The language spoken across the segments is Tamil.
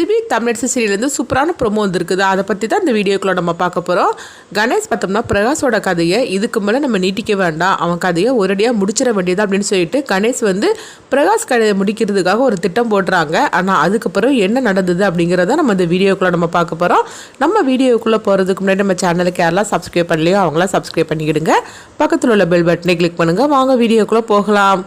ஜிபி தமிழரசு சீரியலேருந்து சூப்பரான ப்ரோமோ வந்திருக்குது. அதை பற்றி தான் இந்த வீடியோக்குள்ள நம்ம பார்க்க போகிறோம் கணேஷ் பார்த்தோம்னா பிரகாஷோட கதையை இதுக்கு மேலே நம்ம நீட்டிக்க வேண்டாம். அவன் கதையை ஒரேடியாக முடிச்சிட வேண்டியது அப்படின்னு சொல்லிட்டு கணேஷ் வந்து பிரகாஷ் கதையை முடிக்கிறதுக்காக ஒரு திட்டம் போடுறாங்க. ஆனால் அதுக்கப்புறம் என்ன நடந்தது அப்படிங்கிறத நம்ம இந்த வீடியோக்குள்ளே நம்ம பார்க்க போகிறோம் நம்ம வீடியோக்குள்ளே போகிறதுக்கு முன்னாடி நம்ம சேனலுக்கு யாரெல்லாம் சப்ஸ்கிரைப் பண்ணலையோ அவங்களாம் சப்ஸ்கிரைப் பண்ணிக்கிடுங்க. பக்கத்தில் உள்ள பெல் பட்டனை கிளிக் பண்ணுங்கள் வாங்க வீடியோக்குள்ளே போகலாம்.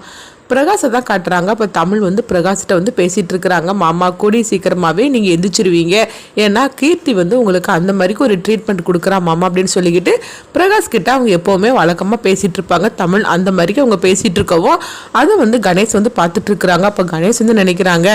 பிரகாஷை தான் காட்டுறாங்க. அப்போ தமிழ் வந்து பிரகாஷ்கிட்ட வந்து பேசிகிட்டு இருக்கிறாங்க மாமா கூடி சீக்கிரமாகவே நீங்கள் எந்திரிச்சிருவீங்க. ஏன்னா கீர்த்தி வந்து உங்களுக்கு அந்த மாதிரிக்கு ஒரு ட்ரீட்மெண்ட் கொடுக்குறா மாமா அப்படின்னு சொல்லிக்கிட்டு பிரகாஷ் கிட்ட அவங்க எப்போவுமே வழக்கமாக பேசிகிட்டு இருப்பாங்க தமிழ் அந்த மாதிரிக்கு அவங்க பேசிகிட்டு இருக்கவும் அதை வந்து கணேஷ் வந்து பார்த்துட்டு இருக்கிறாங்க அப்போ கணேஷ் வந்து நினைக்கிறாங்க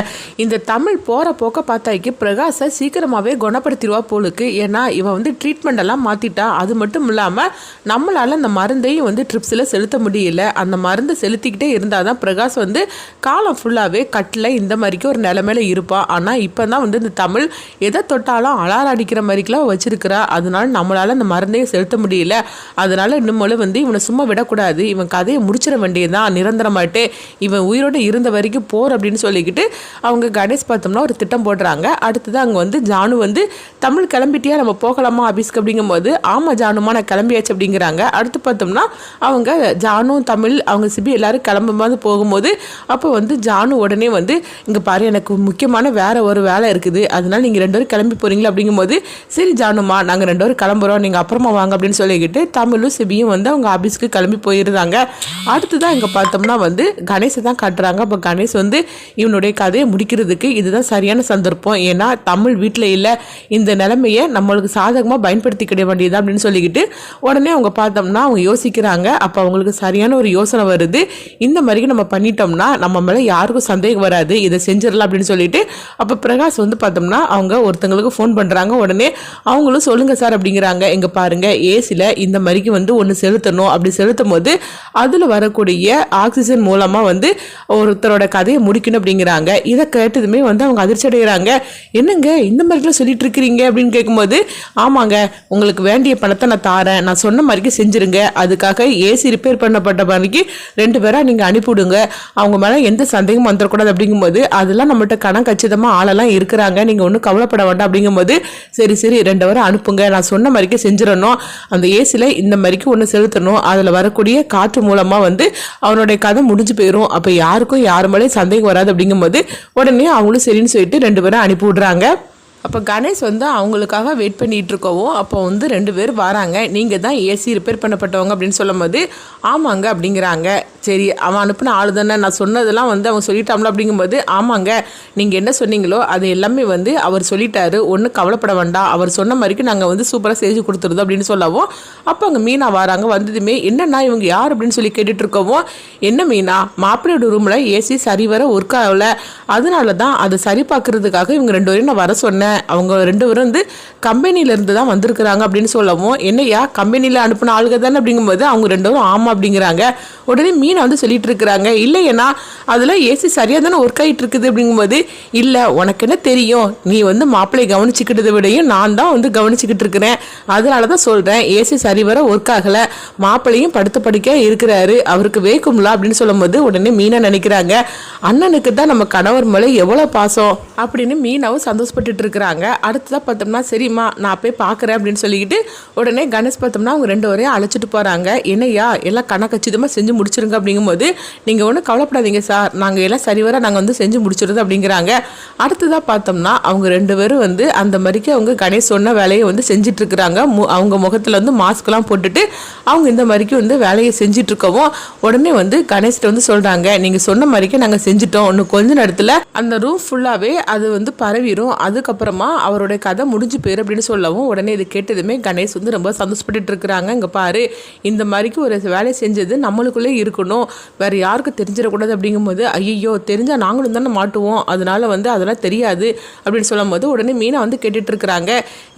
இந்த தமிழ் போகிற போக்க பார்த்தாக்கி பிரகாஷை சீக்கிரமாகவே குணப்படுத்திடுவா போலுக்கு. ஏன்னா இவன் வந்து ட்ரீட்மெண்ட் எல்லாம் மாற்றிட்டா அது மட்டும் இல்லாமல் நம்மளால் அந்த மருந்தையும் வந்து ட்ரிப்ஸில் செலுத்த முடியல. அந்த மருந்தை செலுத்திக்கிட்டே இருந்தால் தான் பிரகாஷ் வந்து காலம் ஃபுல்லாகவே கட்டில் இந்த மாதிரிக்கு ஒரு நிலமையில இருப்பான் ஆனால் இப்போ தான் வந்து இந்த தமிழ் எதை தொட்டாலும் அலாரம் அடிக்கிற மாதிரிக்கெலாம் வச்சிருக்கிறா. அதனால நம்மளால் அந்த மருந்தையும் செலுத்த முடியல. அதனால இன்னும் வந்து இவனை சும்மா விடக்கூடாது. இவன் கதையை முடிச்சிட வேண்டியதுதான். நிரந்தரமாயிட்டு இவன் உயிரோடு இருந்த வரைக்கும் போர் அப்படின்னு சொல்லிக்கிட்டு அவங்க கணேஷ் பார்த்தோம்னா ஒரு திட்டம் போடுறாங்க. அடுத்தது அங்கே வந்து ஜானு வந்து தமிழ் கிளம்பிட்டியா? நம்ம போகலாமா ஆஃபீஸ்க்கு அப்படிங்கும்போது ஆமாம் ஜானுமா நான் கிளம்பியாச்சு அப்படிங்கிறாங்க. அடுத்து பார்த்தோம்னா அவங்க ஜானும் தமிழ் அவங்க சிபி எல்லாரும் கிளம்பும்போது போகும்போது அப்போ வந்து ஜானு உடனே வந்து இங்கே பாரு எனக்கு முக்கியமான வேற ஒரு வேலை இருக்குது. அதனால் நீங்கள் ரெண்டு பேரும் கிளம்பி போகிறீங்களா அப்படிங்கும்போது சரி ஜானுமா நாங்கள் ரெண்டு பேரும் கிளம்புறோம். நீங்கள் அப்புறமா வாங்க அப்படின்னு சொல்லிக்கிட்டு தமிழும் சிபியும் வந்து அவங்க ஆஃபீஸ்க்கு கிளம்பி போயிருந்தாங்க. அடுத்ததான் இங்கே பார்த்தோம்னா வந்து கணேஷை தான் காட்டுறாங்க. அப்போ கணேஷ் வந்து இவனுடைய கதையை முடிக்கிறதுக்கு இதுதான் சரியான சந்தர்ப்பம். ஏன்னா தமிழ் வீட்டில் இல்லை. இந்த நிலைமையை நம்மளுக்கு சாதகமாக பயன்படுத்திக்கிட வேண்டியது அப்படின்னு சொல்லிக்கிட்டு உடனே அவங்க பார்த்தோம்னா அவங்க யோசிக்கிறாங்க. அப்போ அவங்களுக்கு சரியான ஒரு யோசனை வருது. இந்த மாதிரி நம்ம நம்ம பண்ணிட்டோம்னா நம்ம மேலே யாருக்கும் சந்தேகம் வராது இதை செஞ்சிடலாம் அப்படின்னு சொல்லிட்டு அப்போ பிரகாஷ் வந்து பார்த்தோம்னா அவங்க ஒருத்தங்களுக்கு ஃபோன் பண்ணுறாங்க உடனே அவங்களும் சொல்லுங்கள் சார் அப்படிங்கிறாங்க. இங்கே பாருங்கள் ஏசியில் இந்த மாதிரிக்கு வந்து ஒன்று செலுத்தணும். அப்படி செலுத்தும் போது அதில் வரக்கூடிய ஆக்சிஜன் மூலமாக வந்து ஒருத்தரோட கதையை முடிக்கணும் அப்படிங்கிறாங்க. இதை கேட்டதுமே வந்து அவங்க அதிர்ச்சி அடைகிறாங்க. என்னங்க இந்த மாதிரிலாம் சொல்லிட்டு இருக்கிறீங்க அப்படின்னு கேட்கும்போது ஆமாங்க உங்களுக்கு வேண்டிய பணத்தை நான் தாரேன். நான் சொன்ன மாதிரிக்கு செஞ்சுருங்க. அதுக்காக ஏசி ரிப்பேர் பண்ணப்பட்ட மாதிரிக்கு ரெண்டு பேராக நீங்கள் அனுப்பிவிடுங்க அவங்க மேலே எந்த சந்தேகமும் வந்துடக்கூடாது அப்படிங்கும்போது அதெல்லாம் நம்மகிட்ட கணம் கச்சிதமாக ஆளெல்லாம் இருக்கிறாங்க. நீங்கள் ஒன்றும் கவலைப்பட வேண்டாம் அப்படிங்கும்போது சரி சரி ரெண்டு வாரம் அனுப்புங்க. நான் சொன்ன மாதிரிக்கு செஞ்சிடணும். அந்த ஏசியில் இந்த மாதிரிக்கு ஒன்று செலுத்தணும். அதில் வரக்கூடிய காற்று மூலமாக வந்து அவனுடைய கதை முடிஞ்சு போயிடும் அப்போ யாருக்கும் யார் மேலேயும் சந்தேகம் வராது அப்படிங்கும்போது உடனே அவங்களும் சரின்னு சொல்லிட்டு ரெண்டு பேரும் அனுப்பி விடுறாங்க. அப்போ கணேஷ் வந்து அவங்களுக்காக வெயிட் பண்ணிகிட்டு இருக்கவும் அப்போ வந்து ரெண்டு பேர் வராங்க. நீங்கள் தான் ஏசி ரிப்பேர் பண்ணப்பட்டவங்க அப்படின்னு சொல்லும்போது ஆமாங்க அப்படிங்கிறாங்க. சரி அவன் அனுப்பின ஆள் தானே. நான் சொன்னதெல்லாம் வந்து அவன் சொல்லிட்டாம்ல அப்படிங்கும்போது ஆமாங்க நீங்கள் என்ன சொன்னீங்களோ அது எல்லாமே வந்து அவர் சொல்லிட்டாரு. ஒன்றும் கவலைப்பட வேண்டாம். அவர் சொன்ன மாதிரிக்கு நாங்கள் வந்து சூப்பராக செஞ்சு கொடுத்துருந்தோம் அப்படின்னு சொல்லவும் அப்போ அங்கே மீனா வராங்க. வந்ததுமே என்னன்னா இவங்க யார்? அப்படின்னு சொல்லி கேட்டுட்டு இருக்கவும் என்ன மீனா? மாப்பிள்ளையோட ரூமில் ஏசி சரிவர ஒர்க் ஆகலை. அதனால தான் அதை சரி பார்க்கறதுக்காக இவங்க ரெண்டு பேரும் நான் வர சொன்னேன். அவங்க ரெண்டு பேரும் வந்து கம்பெனியிலேருந்து தான் வந்திருக்கிறாங்க அப்படின்னு சொல்லவும் என்னையா கம்பெனியில் அனுப்பின ஆளுங்க தானே அப்படிங்கும்போது அவங்க ரெண்டு பேரும் ஆமாம் அப்படிங்கிறாங்க. உடனே மீனை வந்து சொல்லிட்டு இருக்கிறாங்க இல்லையேனா அதில் ஏசி சரியாக தானே ஒர்க் ஆகிட்டு இருக்குது அப்படிங்கும்போது இல்லை உனக்கு என்ன தெரியும் நீ வந்து மாப்பிள்ளையை கவனிச்சுக்கிட்டதை விடையும் நான் தான் வந்து கவனிச்சுக்கிட்டு இருக்கிறேன். அதனால தான் சொல்கிறேன் ஏசி சரி வர ஒர்க் ஆகலை மாப்பிள்ளையும் படுத்த படிக்க இருக்கிறாரு அவருக்கு வேக்கும்ல அப்படின்னு சொல்லும்போது உடனே மீனா நினைக்கிறாங்க அண்ணனுக்கு தான் நம்ம கணவர் மேலே எவ்வளோ பாசம் அப்படின்னு மீனாவும் சந்தோஷப்பட்டுட்டு இருக்கிறாங்க அடுத்ததாக பார்த்தோம்னா சரிம்மா நான் போய் பார்க்குறேன் அப்படின்னு சொல்லிக்கிட்டு உடனே கணேஷ் பார்த்தோம்னா அவங்க ரெண்டு வரையும் அழைச்சிட்டு போகிறாங்க என்னையா எல்லாம் கணக்கச்சிதமாக செஞ்சு முடிச்சிருங்க அப்படிங்கும்போது நீங்கள் ஒன்றும் கவலைப்படாதீங்க சார். நாங்கள் எல்லாம் சரிவர நாங்கள் வந்து செஞ்சு முடிச்சிருது அப்படிங்கிறாங்க. அடுத்ததாக பார்த்தோம்னா அவங்க ரெண்டு பேரும் வந்து அந்த மாதிரிக்கு அவங்க கணேஷ் சொன்ன வேலையை வந்து செஞ்சிட்ருக்குறாங்க. மு- அவங்க முகத்தில் வந்து மாஸ்க்லாம் போட்டுட்டு அவங்க இந்த மாதிரிக்கு வந்து வேலையை செஞ்சிட்ருக்கவும் உடனே வந்து கணேஷ்கிட்ட வந்து சொல்கிறாங்க நீங்கள் சொன்ன மாதிரிக்கு நாங்கள் செஞ்சிட்டோம். இன்னும் கொஞ்ச நேரத்தில் அந்த ரூம் ஃபுல்லாகவே அது வந்து பரவிடும் அதுக்கப்புறம் அவருடைய கதை முடிஞ்சு போயிரு அப்படின்னு சொல்லவும் உடனே இது கேட்டதுமே கணேஷ் வந்து ரொம்ப சந்தோஷப்பட்டு இருக்கிறாங்க. இங்கே பாரு இந்த மாதிரிக்கு ஒரு வேலை செஞ்சது நம்மளுக்குள்ளே இருக்கணும். வேறு யாருக்கும் தெரிஞ்சிடக்கூடாது அப்படிங்கும்போது ஐயோ தெரிஞ்சால் நாங்களும் தானே மாட்டுவோம். அதனால வந்து அதெல்லாம் தெரியாது அப்படின்னு சொல்லும்போது உடனே மீனா வந்து கேட்டுட்டு இருக்கிறாங்க.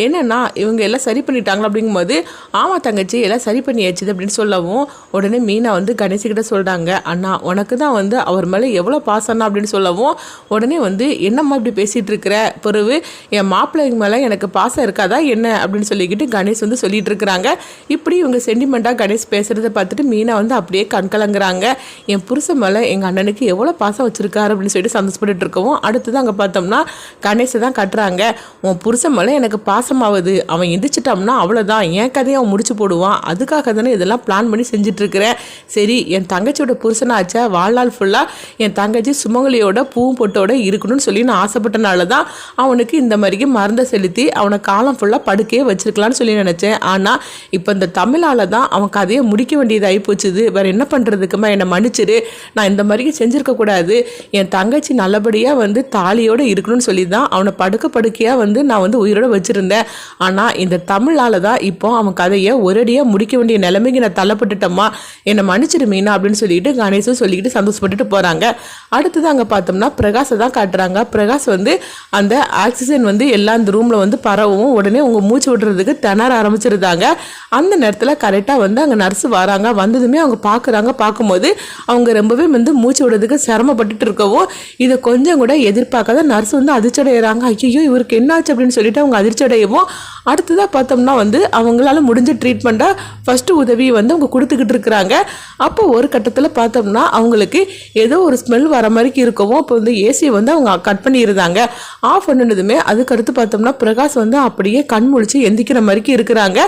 என்னன்னா இவங்க எல்லாம் சரி பண்ணிட்டாங்களா அப்படிங்கும்போது ஆமாம் தங்கச்சி எல்லாம் சரி பண்ணியாச்சு அப்படின்னு சொல்லவும் உடனே மீனா வந்து கணேஷ்கிட்ட சொல்கிறாங்க அண்ணா உனக்கு தான் வந்து அவர் மேலே எவ்வளோ பாசம்னா அப்படின்னு சொல்லவும் உடனே வந்து என்னம்மா இப்படி பேசிகிட்டு இருக்கிற? பிறகு என் மாப்பிள்ளைங்க மேலே எனக்கு பாசம் இருக்காதா என்ன அப்படின்னு சொல்லிக்கிட்டு கணேஷ் வந்து சொல்லிட்டு இருக்கிறாங்க. இப்படி இவங்க சென்டிமெண்ட்டாக கணேஷ் பேசுகிறத பார்த்துட்டு மீனா வந்து அப்படியே கண்கலங்குறாங்க என் புருஷன் மேலே எங்கள் அண்ணனுக்கு எவ்வளோ பாசம் வச்சுருக்காரு அப்படின்னு சொல்லிட்டு சந்தோஷப்பட்டு இருக்கவும் அடுத்தது அங்கே பார்த்தோம்னா கணேஷை தான் கட்டுறாங்க. உன் புருஷன் மேலே எனக்கு பாசமாகுது அவன் எந்திரிச்சிட்டோம்னா அவ்வளோதான் என் கதையை அவன் முடிச்சு போடுவான். அதுக்காக தானே இதெல்லாம் பிளான் பண்ணி செஞ்சிட்ருக்கிறேன் சரி என் தங்கச்சியோட புருஷனாச்சா? வாழ்நாள் ஃபுல்லாக என் தங்கச்சி சுமங்கலியோட பூவும் பொட்டோட இருக்கணும்னு சொல்லி நான் ஆசைப்பட்டனால தான் அவனுக்கு இந்த இந்த மாதிரிக்கு மருந்தை செலுத்தி அவனை காலம் ஃபுல்லாக படுக்கையே வச்சிருக்கலாம்னு சொல்லி நினச்சேன். ஆனால் இப்போ இந்த தமிழால் தான் அவன் கதையை முடிக்க வேண்டியதாகி போச்சுது. வேறு என்ன பண்ணுறதுக்குமா என்னை மன்னிச்சிரு. நான் இந்த மாதிரிக்கு செஞ்சுருக்கக்கூடாது என் தங்கச்சி நல்லபடியாக வந்து தாலியோடு இருக்கணும்னு சொல்லி தான் அவனை படுக்க படுக்கையாக வந்து நான் வந்து உயிரோடு வச்சுருந்தேன். ஆனால் இந்த தமிழால் தான் இப்போ அவன் கதையை ஒரேடியாக முடிக்க வேண்டிய நிலைமைக்கு நான் தள்ளப்பட்டுட்டோமா என்னை மன்னிச்சிரு மீனா அப்படின்னு சொல்லிட்டு கணேசும் சொல்லிக்கிட்டு சந்தோஷப்பட்டுட்டு போகிறாங்க அடுத்தது அங்கே பார்த்தோம்னா பிரகாஷை தான் காட்டுறாங்க. பிரகாஷ் வந்து அந்த ஆக்சிஜன் வந்து எல்லா அந்த ரூமில் வந்து பரவும் உடனே உங்கள் மூச்சு விடுறதுக்கு திணற ஆரம்பிச்சிருந்தாங்க. அந்த நேரத்தில் கரெக்டாக வந்து அங்கே நர்ஸ் வராங்க. வந்ததுமே அவங்க பார்க்குறாங்க பார்க்கும்போது அவங்க ரொம்பவே வந்து மூச்சு விடுறதுக்கு சிரமப்பட்டுட்டு இருக்கவும் இதை கொஞ்சம் கூட எதிர்பார்க்காத நர்ஸ் வந்து அதிர்ச்சி அடைகிறாங்க ஐயோ இவருக்கு என்னாச்சு அப்படின்னு சொல்லிட்டு அவங்க அதிர்ச்சி அடையவும் அடுத்ததாக பார்த்தோம்னா வந்து அவங்களால முடிஞ்ச ட்ரீட்மெண்ட்டாக ஃபஸ்ட்டு உதவியை வந்து அவங்க கொடுத்துக்கிட்டு இருக்கிறாங்க. அப்போ ஒரு கட்டத்தில் பார்த்தோம்னா அவங்களுக்கு ஏதோ ஒரு ஸ்மெல் வர மாதிரி இருக்கவும் அப்போ வந்து ஏசியை வந்து அவங்க கட் பண்ணியிருந்தாங்க ஆஃப் பண்ணினதுமே அதுக்கடுத்து பார்த்தோம்னா பிரகாஷ் வந்து அப்படியே கண் முழிச்சு எந்திக்கிற மாதிரிக்கு இருக்கிறாங்க.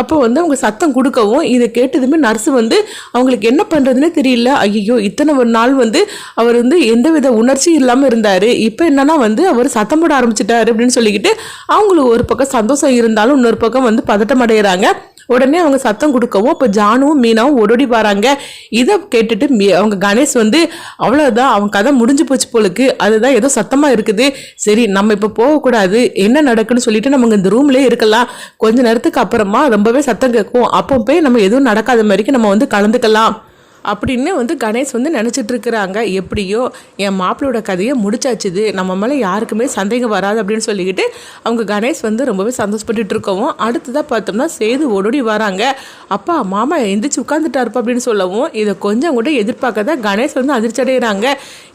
அப்போ வந்து அவங்க சத்தம் கொடுக்கவும் இதை கேட்டதுமே நர்ஸ் வந்து அவங்களுக்கு என்ன பண்ணுறதுனே தெரியல. ஐயோ இத்தனை ஒரு நாள் வந்து அவர் வந்து எந்தவித உணர்ச்சியும் இல்லாமல் இருந்தார். இப்போ என்னன்னா வந்து அவர் சத்தம் போட ஆரம்பிச்சிட்டாரு அப்படின்னு சொல்லிக்கிட்டு அவங்களுக்கு ஒரு பக்கம் சந்தோஷம் இருந்தாலும் இன்னொரு பக்கம் வந்து பதட்டம் அடைகிறாங்க உடனே அவங்க சத்தம் கொடுக்கவும் இப்போ ஜானுவும் மீனாவும் ஓடோடி வராங்க இதை கேட்டுட்டு மீ- அவங்க கணேஷ் வந்து அவ்வளோதான் அவங்க கதை முடிஞ்சு போச்சு போலுக்கு. அதுதான் ஏதோ சத்தமாக இருக்குது. சரி நம்ம இப்போ போகக்கூடாது. என்ன நடக்குன்னு சொல்லிட்டு நம்ம இந்த ரூம்லேயே இருக்கலாம். கொஞ்ச நேரத்துக்கு அப்புறமா ரொம்பவே சத்தம் கேட்கும். அப்போ போய் நம்ம எதுவும் நடக்காத மாதிரிக்கு நம்ம வந்து கலந்துக்கலாம். அப்படின்னு வந்து கணேஷ் வந்து நினச்சிட்டு இருக்கிறாங்க எப்படியோ என் மாப்பிளோட கதையை முடிச்சாச்சுது நம்ம மேலே யாருக்குமே சந்தேகம் வராது அப்படின்னு சொல்லிக்கிட்டு அவங்க கணேஷ் வந்து ரொம்பவே சந்தோஷப்பட்டுட்டு இருக்கவும் அடுத்ததாக பார்த்தோம்னா சேது ஓடோடி வராங்க. அப்பா மாமா எந்திரிச்சு உட்காந்துட்டாருப்பா அப்படின்னு சொல்லவும் இதை கொஞ்சம் கூட எதிர்பார்க்காத கணேஷ் வந்து அதிர்ச்சி அடைகிறாங்க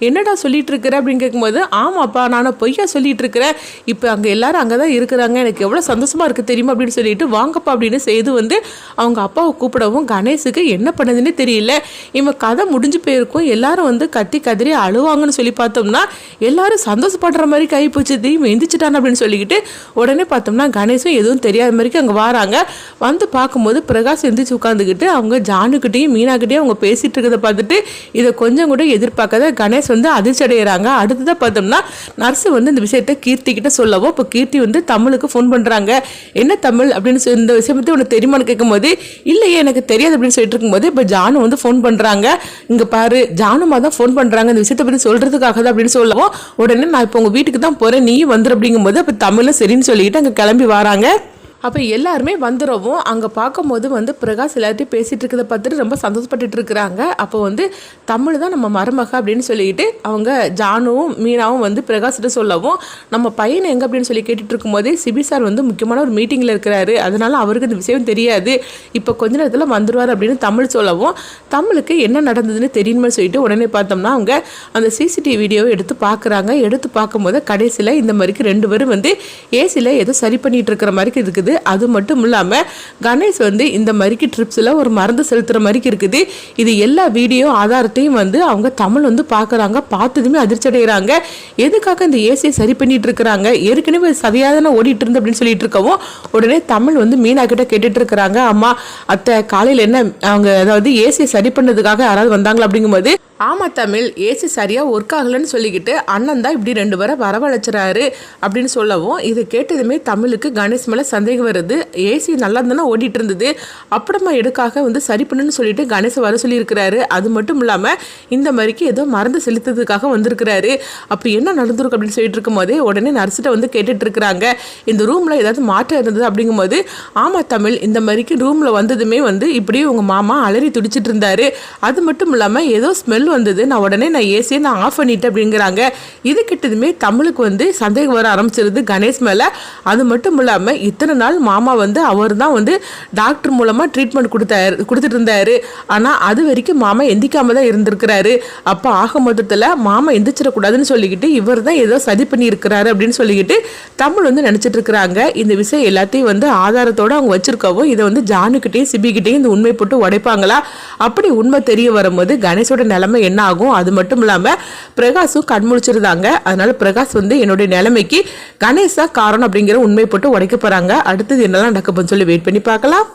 என்னடா சொல்லிட்டு இருக்கிற அப்படின்னு கேட்கும்போது ஆமாப்பா நான் பொய்யா சொல்லிட்டு இருக்கிறேன் இப்போ அங்கே எல்லாரும் அங்கே தான் இருக்கிறாங்க. எனக்கு எவ்வளோ சந்தோஷமா இருக்கு தெரியுமா அப்படின்னு சொல்லிட்டு வாங்கப்பா அப்படின்னு சேது வந்து அவங்க அப்பாவை கூப்பிடவும் கணேஷுக்கு என்ன பண்ணதுன்னு தெரியல. இவன் கதை முடிஞ்சு போயிருக்கும். எல்லாரும் வந்து கத்தி கதறி அழுவாங்கன்னு சொல்லி பார்த்தோம்னா எல்லாரும் சந்தோஷப்படுற மாதிரி கை பிடிச்சி இவன் எந்திரிச்சிட்டான் அப்படின்னு சொல்லிக்கிட்டு உடனே பார்த்தோம்னா கணேஷும் எதுவும் தெரியாத மாதிரிக்கு அங்கே வராங்க. வந்து பார்க்கும்போது பிரகாஷ் எந்திரிச்சு உட்காந்துக்கிட்டு அவங்க ஜானுக்கிட்டையும் மீனாக்கிட்டையும் அவங்க பேசிட்டு இருக்கிறத பார்த்துட்டு இதை கொஞ்சம் கூட எதிர்பார்க்காத கணேஷ் வந்து அதிர்ச்சி அடைகிறாங்க அடுத்ததாக பார்த்தோம்னா நர்ஸு வந்து இந்த விஷயத்த கீர்த்தி கிட்ட சொல்லவும் இப்போ கீர்த்தி வந்து தமிழுக்கு ஃபோன் பண்ணுறாங்க என்ன தமிழ்? அப்படின்னு சொல்லி இந்த விஷயம் பற்றி உனக்கு தெரியுமான்னு கேட்கும்போது இல்லையே எனக்கு தெரியாது அப்படின்னு சொல்லிட்டு இருக்கும்போது இப்போ ஜானு வந்து ஃபோன் பண்ணுறாங்க இங்கே பாரு ஜானுமா தான் ஃபோன் பண்ணுறாங்க இந்த விஷயத்தை பற்றி சொல்கிறதுக்காக தான் அப்படின்னு சொல்லவும் உடனே நான் இப்போ உங்கள் வீட்டுக்கு தான் போகிறேன் நீயும் வந்துரு அப்படிங்கும்போது அப்போ தமிழும் சரின்னு சொல்லிட்டு அங்கே கிளம்பி வராங்க. அப்போ எல்லாருமே வந்துடவும் அங்கே பார்க்கும்போது வந்து பிரகாஷ் எல்லார்ட்டையும் பேசிகிட்டு இருக்கிறத பார்த்துட்டு ரொம்ப சந்தோஷப்பட்டுட்டு இருக்கிறாங்க. அப்போ வந்து தமிழ் தான் நம்ம மருமக அப்படின்னு சொல்லிட்டு அவங்க ஜானுவும் மீனாவும் வந்து பிரகாஷ்கிட்ட சொல்லவும் நம்ம பையனை எங்கே அப்படின்னு சொல்லி கேட்டுட்டு இருக்கும்போதே சிபி சார் வந்து முக்கியமான ஒரு மீட்டிங்கில் இருக்கிறாரு. அதனால அவருக்கு இந்த விஷயம் தெரியாது. இப்போ கொஞ்ச நேரத்தில் வந்துடுவார் அப்படின்னு தமிழ் சொல்லவும் தமிழுக்கு என்ன நடந்ததுன்னு தெரியுமே சொல்லிட்டு உடனே பார்த்தோம்னா அவங்க அந்த சிசிடிவி வீடியோவை எடுத்து பார்க்குறாங்க. எடுத்து பார்க்கும்போது கடைசியில் இந்த மாதிரிக்கு ரெண்டு பேரும் வந்து ஏசியில் ஏதோ சரி பண்ணிகிட்டு இருக்கிற மாதிரி இருக்குது. அது மட்டும் இல்லாமல் கணேஷ் வந்து இந்த மாதிரிக்கு ட்ரிப்ஸில் ஒரு மருந்து செலுத்துகிற மாதிரிக்கு இருக்குது. இது எல்லா வீடியோ ஆதாரத்தையும் வந்து அவங்க தமிழ் வந்து பார்க்குறாங்க பார்த்ததுமே அதிர்ச்சி அடைகிறாங்க எதுக்காக இந்த ஏசியை சரி பண்ணிட்டு இருக்கிறாங்க? ஏற்கனவே சரியாதான ஓடிட்டு இருந்து அப்படின்னு சொல்லிட்டு இருக்கவும் உடனே தமிழ் வந்து மீனா கிட்ட கேட்டுட்டு இருக்கிறாங்க. அம்மா அத்தை காலையில் என்ன அவங்க அதாவது ஏசியை சரி பண்ணதுக்காக யாராவது வந்தாங்களா அப்படிங்கும்போது ஆமாம் தமிழ் ஏசி சரியாக ஒர்க் ஆகலைன்னு சொல்லிக்கிட்டு அண்ணன் தான் இப்படி ரெண்டு பேரை வரவழைச்சிறாரு அப்படின்னு சொல்லவும் இதை கேட்டதுமே தமிழுக்கு கணேஷ் மேலே சந்தேகம் வருது ஏசி நல்லா இருந்ததுன்னா ஓடிட்டு இருந்தது. அப்புறமா எடுக்காக வந்து சரி பண்ணுன்னு சொல்லிட்டு கணேஷை வர சொல்லியிருக்கிறாரு. அது மட்டும் இல்லாமல் இந்த மாதிரிக்கு ஏதோ மருந்து செலுத்ததுக்காக வந்திருக்கிறாரு. அப்போ என்ன நடந்திருக்கு அப்படின்னு சொல்லிட்டு இருக்கும்போதே உடனே நர்ஸ்கிட்ட வந்து கேட்டுட்டு இருக்கிறாங்க. இந்த ரூமில் ஏதாவது மாற்றம் இருந்தது அப்படிங்கும்போது ஆமா தமிழ் இந்த மாதிரிக்கு ரூமில் வந்ததுமே வந்து இப்படியே உங்கள் மாமா அலறி துடிச்சிட்டு இருந்தாரு. அது மட்டும் இல்லாமல் ஏதோ ஸ்மெல் வந்தது. நான் உடனே நான் ஏசியை நான் ஆஃப் பண்ணிட்டேன் அப்படிங்கிறாங்க. இது கிட்டதுமே தமிழுக்கு வந்து சந்தேகம் வர ஆரம்பிச்சிருது கணேஷ் மேலே. அது மட்டும் இல்லாமல் இத்தனை நாள் நாள் மாமா வந்து அவர் தான் வந்து டாக்டர் மூலமாக ட்ரீட்மெண்ட் கொடுத்தாரு கொடுத்துட்டு இருந்தாரு ஆனால் அது வரைக்கும் மாமா எந்திக்காம தான் இருந்திருக்கிறாரு. அப்போ ஆக மொத்தத்தில் மாமா எந்திரிச்சிடக்கூடாதுன்னு சொல்லிக்கிட்டு இவர் தான் ஏதோ சதி பண்ணியிருக்கிறாரு அப்படின்னு சொல்லிக்கிட்டு தமிழ் வந்து நினச்சிட்டு இருக்கிறாங்க இந்த விஷயம் எல்லாத்தையும் வந்து ஆதாரத்தோடு அவங்க வச்சிருக்கவும் இதை வந்து ஜானுக்கிட்டேயும் சிபிக்கிட்டேயும் இந்த உண்மை போட்டு உடைப்பாங்களா? அப்படி உண்மை தெரிய வரும்போது கணேஷோட நிலைமை என்ன ஆகும்? அது மட்டும் இல்லாமல் பிரகாஷும் கண்முழிச்சிருந்தாங்க அதனால பிரகாஷ் வந்து என்னுடைய நிலைமைக்கு கணேஷா காரணம் அப்படிங்கிற உண்மை போட்டு உடைக்க போகிறாங்க அடுத்தது என்னெல்லாம் நடக்க போகுதுன்னு சொல்லி வெயிட் பண்ணி பார்க்கலாம்.